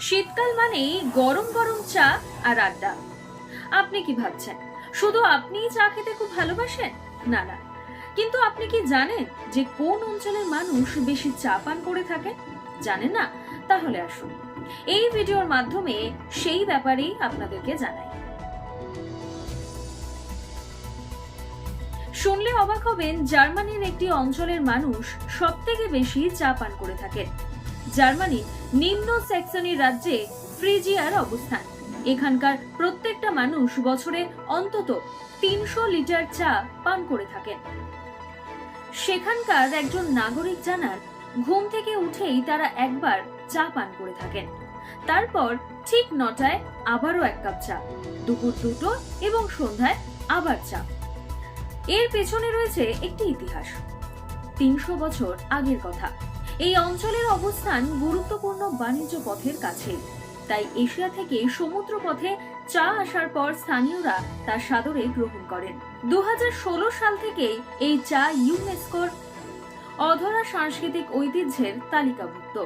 শীতকাল মানেই গরম গরম চা আর আড্ডা। আপনি কি ভাবছেন? শুধু আপনিই চা খেতে খুব ভালোবাসেন? না না। কিন্তু আপনি কি জানেন যে কোন অঞ্চলের মানুষ বেশি চা পান করে থাকে জানেন না? তাহলে আসুন। এই ভিডিওর মাধ্যমে সেই ব্যাপারেই আপনাদেরকে জানাই। শুনলে অবাক হবেন, জার্মানির একটি অঞ্চলের মানুষ সব থেকে বেশি চা পান করে থাকেন। জার্মানি নিম্ন স্যাক্সনি রাজ্যে ফ্রিজিয়ার অবস্থান। এখানকার প্রত্যেকটা মানুষ বছরে অন্তত তিনশো লিটার চা পান করে থাকেন। সেখানকার একজন নাগরিক জানান, ঘুম থেকে উঠেই তারা একবার চা পান করে থাকেন। তারপর ঠিক নটায় আবারও এক কাপ চা, দুপুর দুটো এবং সন্ধ্যায় আবার চা। এর পেছনে রয়েছে একটি ইতিহাস, তিনশো বছর আগের কথা। এই অঞ্চলের অবস্থান গুরুত্বপূর্ণ বাণিজ্য পথের কাছে। তাই এশিয়া থেকে সমুদ্র পথে চা আসার পর স্থানীয়রা তা সাদরে গ্রহণ করেন। দু হাজার ষোলো সাল থেকে এই চা ইউনেস্কোর অধরা সাংস্কৃতিক ঐতিহ্যের তালিকাভুক্ত।